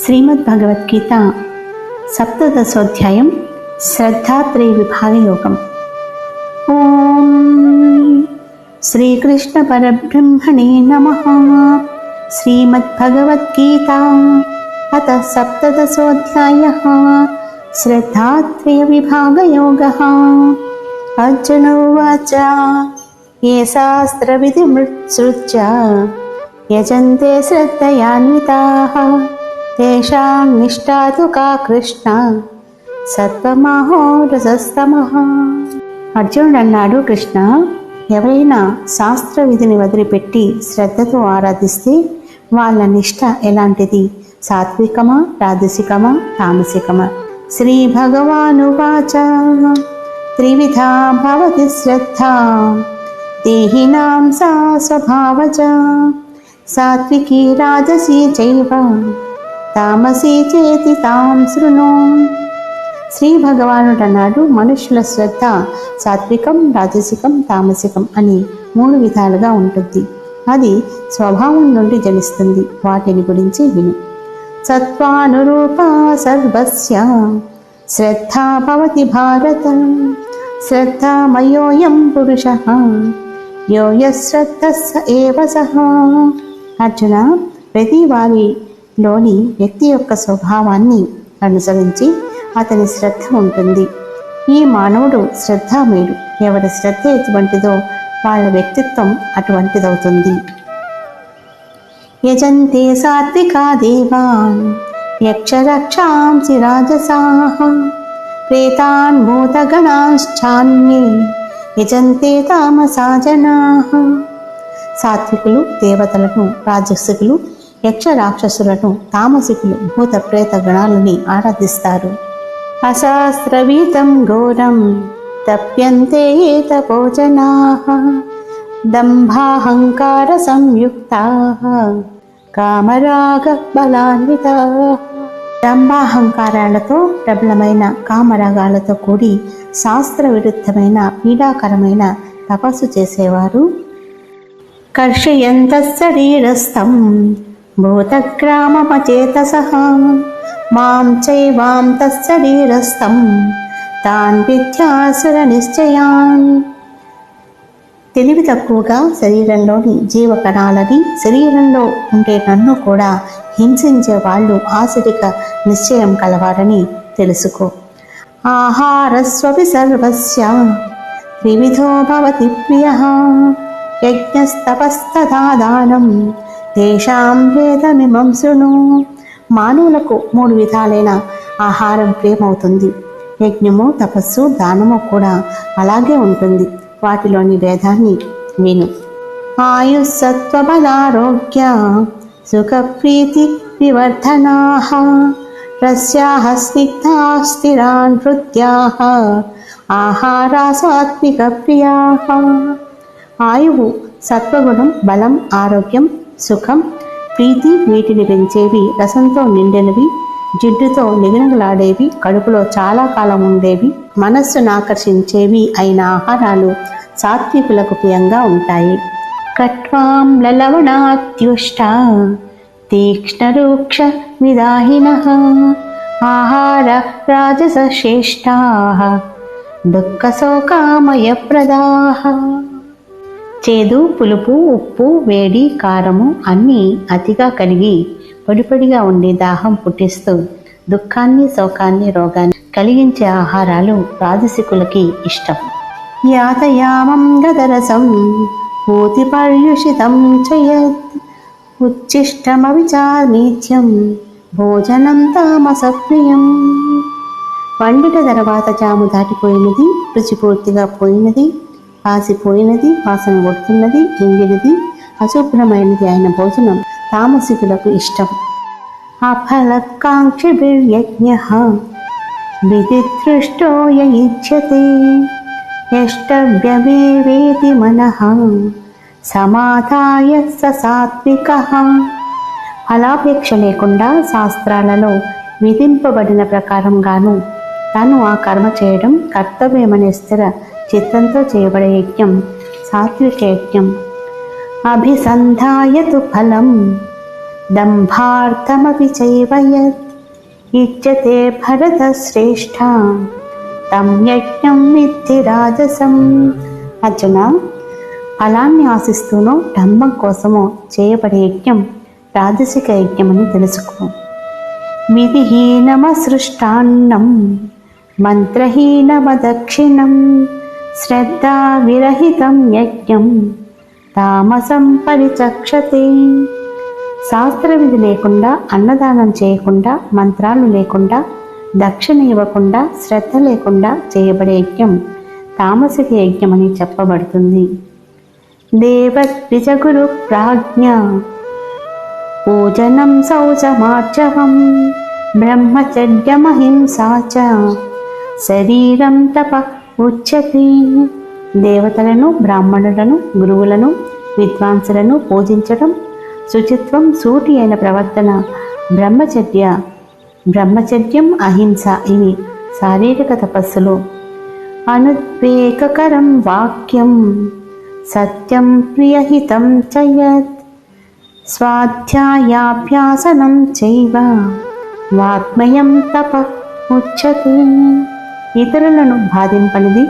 श्रीमद्भगवद्गीता सप्तदशोऽध्यायं श्रद्धात्रयविभागयोगम्। ॐ श्रीकृष्णपरब्रह्मणे नमः। श्रीमद्भगवद्गीता अतः सप्तदशोऽध्यायः श्रद्धात्रयविभागयोगः। अर्जुन उवाच ये शास्त्रविधिमृत्सृच यजन्ते श्रद्धयान्विताः। తేషాం నిష్టా కా కృష్ణ సత్వమహో రసస్తమః అర్జునుడు అన్నాడు కృష్ణ ఎవరైనా శాస్త్ర విధిని వదిలిపెట్టి శ్రద్ధతో ఆరాధిస్తే వాళ్ళ నిష్ట ఎలాంటిది? సాత్వికమా రాజసికమా తామసికమా? శ్రీ భగవానువాచ త్రివిధా భవతి శ్రద్ధ. దేహినాం సా స్వభావ సాత్వికీ రాజసీ చైవ. తామసీ చేతి తాం శృణు. శ్రీ భగవానుడు అన్నాడు మనుషుల శ్రద్ధ సాత్వికం రాజసికం తామసికం అని మూడు విధాలుగా ఉంటుంది. అది స్వభావం నుండి జనిస్తుంది. వాటిని గురించి విను. సత్వానురూప సర్వస్య. శ్రద్ధా భవతి భారత. శ్రద్ధామయోయం పురుష. యోయశ్రద్ధ స ఏవ సహ అర్జున ప్రతి లోని వ్యక్తి యొక్క స్వభావాన్ని అనుసరించి అతని శ్రద్ధ ఉంటుంది. ఈ మానవుడు శ్రద్ధామయుడు. ఎవరి శ్రద్ధ ఎటువంటిదో వాళ్ళ వ్యక్తిత్వం అటువంటిదవుతుంది. యజంతే సాత్వికా దేవాన్ యక్షరక్షాంసి రాజసాహ ప్రేతాన్ భూతగణాశ్చాన్యే యజంతే తామసాజనా. సాత్వికులు దేవతలను రాజసుకులు యక్ష రాక్షసులను తామసికులు భూత ప్రేత గణాలని ఆరాధిస్తారు. అశాస్త్రవీతం ఘోరం తప్యంతే తపోజనా దంభాహంకార సంయుక్త కామరాగ బలాన్విత. దంభాహంకారాలతో ప్రబలమైన కామరాగాలతో కూడి శాస్త్ర విరుద్ధమైన పీడాకరమైన తపస్సు చేసేవారు. కర్షయంత శరీరస్థం. భూతగ్రామమచేతసః మాం చైవాం తశరీరస్థం తాన్ విద్యాసుర నిశ్చయాన్. తెలివి తక్కువగా శరీరంలోని జీవకణాలని శరీరంలో ఉండే నన్ను కూడా హింసించే వాళ్ళు ఆశరిక నిశ్చయం కలవారని తెలుసుకో. ఆహారస్వపి సర్వస్య. త్రివిధో భవతి ప్రియ. యజ్ఞస్తపస్తథా దానం తేషాం వేదమిమంసును మానవులకు మూడు విధాలైన ఆహారం ప్రియమవుతుంది యజ్ఞము తపస్సు దానము కూడా అలాగే ఉంటుంది. వాటిలోని భేదాన్ని విను. ఆయుస్సత్వబలారోగ్య సుఖప్రీతి వివర్ధనా రస్యా స్నిగ్ధా స్థిరాన్ నృత్యా ఆహారా ప్రియా ఆయువు సత్వగుణం బలం ఆరోగ్యం సుఖం ప్రీతి వీటిని పెంచేవి రసంతో నిండినవి జిడ్డుతో నిగనగలాడేవి కడుపులో చాలా కాలం ఉండేవి మనస్సును ఆకర్షించేవి అయిన ఆహారాలు సాత్వికులకు ప్రియంగా ఉంటాయి. కట్వాం లలవణాత్యుష్ట తీక్ష్ణరూక్ష విదాహిన ఆహార రాజస శ్రేష్టా దుఃఖశోకామయ ప్రదాహ చేదు పులుపు ఉప్పు వేడి కారము అన్నీ అతిగా కలిగి పొడిపొడిగా ఉండి దాహం పుట్టిస్తూ దుఃఖాన్ని శోకాన్ని రోగాన్ని కలిగించే ఆహారాలు రాజసికులకి ఇష్టం. యాతయామం గదరసం పూతి పర్యుషితం చయత్ ఉచ్చిష్టమవిచార్మీత్యం భోజనం తామసప్రియం. వండిన తర్వాత జాము దాటిపోయినది రుచి పూర్తిగా పోయినది. పాసిపోయినది వాసన కొడుతున్నది ఎంగినది అశుభ్రమైనది అయిన భోజనం తామసికులకు ఇష్టం. అఫలకాంక్షిభిర్యజ్ఞ విధిదృష్టో యయుజ్యతే యష్టవ్యమేవేతి మనః సమాధాయ స సాత్విక. ఫలాపేక్ష లేకుండా శాస్త్రాలలో విధింపబడిన ప్రకారంగాను తను ఆ కర్మ చేయడం కర్తవ్యమనే స్థిర చిత్తంతో చేయబడే యజ్ఞం సాత్విక యజ్ఞం అభిసంధాయతు ఫలం దంభార్థమపి చైవయత్ ఇచ్చతే భరత భరతశ్రేష్ఠ తం యజ్ఞం విద్ధి రాజసం. అర్జున ఫలాన్ని ఆశిస్తూనో డంబం కోసమో చేయబడే యజ్ఞం రాజసిక యజ్ఞమని తెలుసుకో. విధిహీనమసృష్టాన్నం మంత్రహీనమదక్షిణం. శ్రద్ధా విరహితం యజ్ఞం. తామసం పరిచక్షతే. శాస్త్ర విధి లేకుండా అన్నదానం చేయకుండా మంత్రాలు లేకుండా దక్షిణ ఇవ్వకుండా శ్రద్ధ లేకుండా చేయబడే యజ్ఞం తామసిక యజ్ఞం అని చెప్పబడుతుంది. దేవద్విజగురు ప్రాజ్ఞ. పూజనం శౌచమార్జవం. బ్రహ్మచర్యమహింసా శరీరం తప ఉచ్యతే దేవతలను బ్రాహ్మణులను గురువులను విద్వాంసులను పూజించడం శుచిత్వం సూటి అయిన ప్రవర్తన బ్రహ్మచర్య బ్రహ్మచర్యం అహింస ఇవి శారీరక తపస్సులు. అనుద్వేగకరం వాక్యం సత్యం ప్రియహితం చ యత్ స్వాధ్యాయాభ్యాసనం చైవ వాగ్మయం తప ఉచ్యతే ఇతరులను బాధింపనిది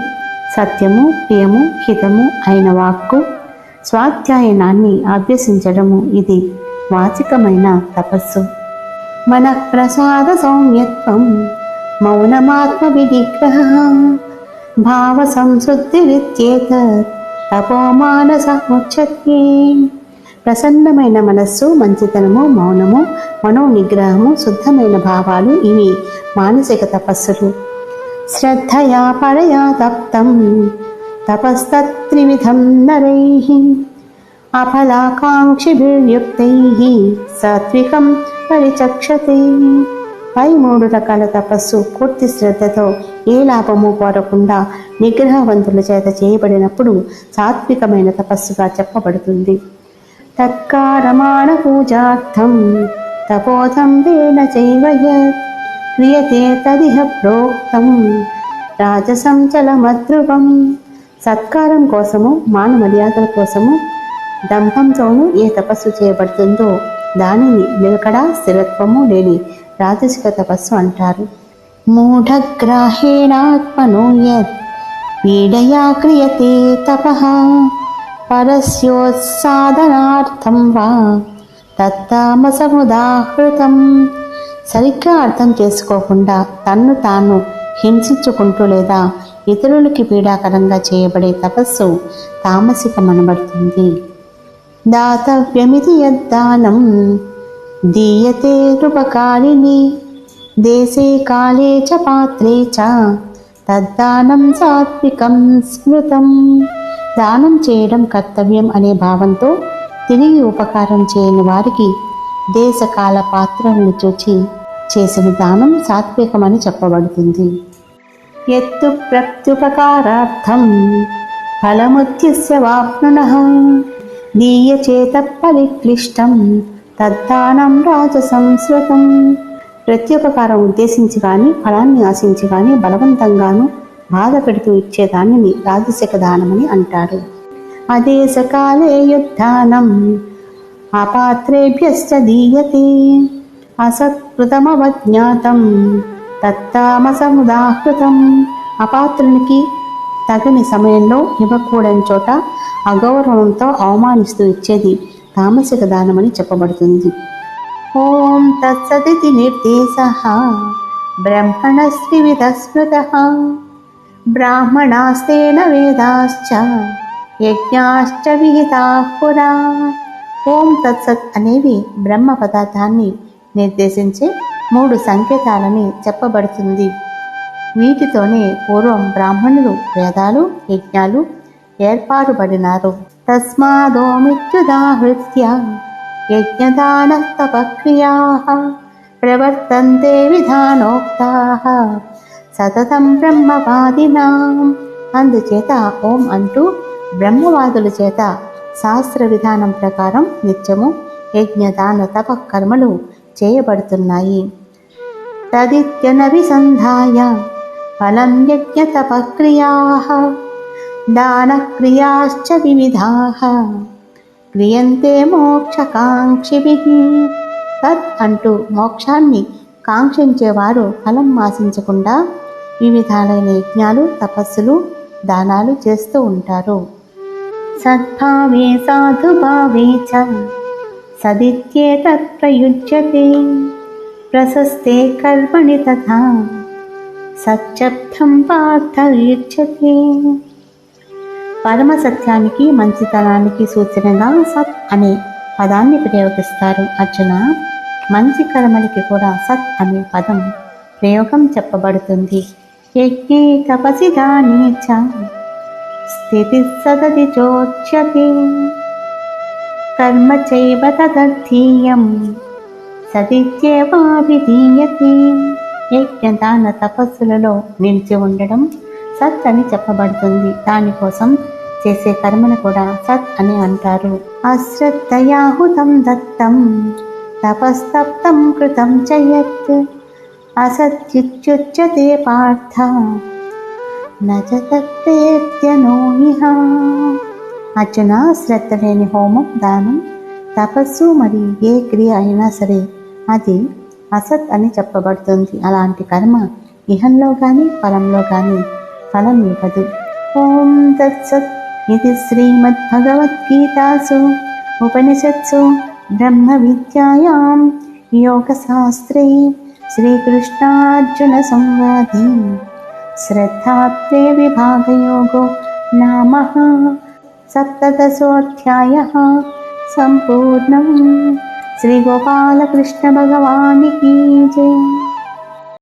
సత్యము ప్రియము హితము అయిన వాక్కు స్వాధ్యాయనాన్ని అభ్యసించడము ఇది వాచికమైన తపస్సు. మన ప్రసాద సౌమ్యత్వం మౌనమాత్మ వినిగ్రహ భావ సంశుద్ధిరిత్యేత తపోమానస ముచ్చతే ప్రసన్నమైన మనస్సు మంచితనము మౌనము మనో నిగ్రహము శుద్ధమైన భావాలు ఇవి మానసిక తపస్సులు. శ్రద్ధయా పరయా తప్తం తపస్తత్రివిధం నరై. అఫలాకాంక్షిభిర్యుక్తై. సాత్వికం పరిచక్షతే. పై మూడు రకాల తపస్సు పూర్తి శ్రద్ధతో ఏ లాభము కోరకుండా నిగ్రహవంతుల చేత చేయబడినప్పుడు సాత్వికమైన తపస్సుగా చెప్పబడుతుంది. తత్కారమాణ పూజార్థం. తపోధం వేణ చైవయత్ క్రియతే తదిహ ప్రోక్తం రాజసం సత్కారం కోసము మాన మర్యాదల కోసము దంభంతోనూ ఏ తపస్సు చేయబడుతుందో దానిని నిలకడ స్థిరత్వము లేని రాజసిక తపస్సు అంటారు. మూఢగ్రాహేణాత్మనో యత్ పీడయా క్రియతే తప పరస్యోత్సాధనార్థం వా తత్తామసముదాహృతం. సరిగ్గా అర్థం చేసుకోకుండా తన్ను తాను హింసించుకుంటూ లేదా ఇతరులకి పీడాకరంగా చేయబడే తపస్సు తామసికమనబడుతుంది. దాతవ్యమితి యద్దానం. దీయతే రూపకారిణి. దేశే కాలే చ పాత్రే చ. తద్దానం సాత్వికం స్మృతం. దానం చేయడం కర్తవ్యం అనే భావంతో తిరిగి ఉపకారం చేయని వారికి దేశకాల పాత్రలను చూచి చేసిన దానం సాత్వికమని చెప్పబడుతుంది. ఎత్తు ప్రత్యుపకారార్థం ఫలముద్యస్య వాప్నున దీయచేత పరిక్లిష్టం తద్దానం రాజసంస్కృతం. ప్రత్యుపకారం ఉద్దేశించి కానీ ఫలాన్ని ఆశించి కానీ బలవంతంగాను బాధ పెడుతూ ఇచ్చేదాన్ని రాజసిక దానమని అంటారు. అదేశకాలే యుద్ధానం అపాత్రేభ్యశ్చ దీయతే అసత్కృతమవజ్ఞాతం తత్తామసముదాహృతం అపాత్రునికి తగని సమయంలో ఇవ్వకూడని చోట అగౌరవంతో అవమానిస్తూ ఇచ్చేది తామసిక దానమని చెప్పబడుతుంది. ఓం తత్సదితి నిర్దేశ। బ్రహ్మణస్త్రివిధ స్మృత బ్రాహ్మణాస్తేన వేదాశ్చ। యజ్ఞాశ్చ విహితా పురా। ఓం తత్సత్ అనేవి బ్రహ్మ పదార్థాన్ని నిర్దేశించే మూడు సంకేతాలని చెప్పబడుతుంది. వీటితోనే పూర్వం బ్రాహ్మణులు వేదాలు యజ్ఞాలు ఏర్పాటుపడినారు. తస్మాదోమిత్యుదాహృత్య యజ్ఞదాన తపక్రియా ప్రవర్తంతే విధానోక్తా సతతం బ్రహ్మవాదినాం. అందుచేత ఓం అంటూ బ్రహ్మవాదుల చేత శాస్త్ర విధానం ప్రకారం నిత్యము యజ్ఞదాన తప కర్మలు చేయబడుతున్నాయి. తదిత్యనభిసంధాయ ఫలం యజ్ఞ తపక్రియా దానక్రియాశ్చ వివిధా క్రియంతే మోక్షకాంక్షిభిः తత్ అంటూ మోక్షాన్ని కాంక్షించేవారు ఫలం ఆశించకుండా వివిధాలైన యజ్ఞాలు తపస్సులు దానాలు చేస్తూ ఉంటారు. సద్భావే సాధుభావే చ. సదిత్యేతత్ ప్రయుజ్యతే ప్రశస్తే కర్మణి తథా. సత్యర్థం పార్థయుజ్యతే పరమ సత్యానికి మంచితనానికి సూచనగా సత్ అనే పదాన్ని ప్రయోగిస్తారు అర్జున. మంచి కర్మలకి కూడా సత్ అనే పదం ప్రయోగం చెప్పబడుతుంది. యజ్ఞే తపసి దానే చ. స్థితి సదది చోచ్యతి కర్మ చైవ తదర్థీయం సదిత్యేవాభిధీయతే యజ్ఞదాన తపస్సులలో నిలిచి ఉండడం సత్ అని చెప్పబడుతుంది. దానికోసం చేసే కర్మను కూడా సత్ అని అంటారు. అశ్రద్ధయాహుతం దత్తం తపస్తప్తం కృతం చయత్ అసత్యుచ్యుచ్యతే పార్థ నచతత్వేత్యనో ఇహ అర్జున శ్రద్ధ లేని హోమం దానం తపస్సు మరియు ఏ క్రియ అయినా సరే అది అసత్ అని చెప్పబడుతుంది. అలాంటి కర్మ ఇహంలో కానీ ఫలంలో కానీ ఫలం ఇవ్వదు. ఓం తత్సత్. ఇది శ్రీమద్భగవద్గీతాసు. ఉపనిషత్సు బ్రహ్మ విద్యాయాం యోగశాస్త్రే. శ్రీకృష్ణార్జున సంవాదే. श्रद्धात्वे विभागयोगो नामः सप्तदशोऽध्यायः सम्पूर्णम् श्रीगोपालकृष्णभगवान् की जय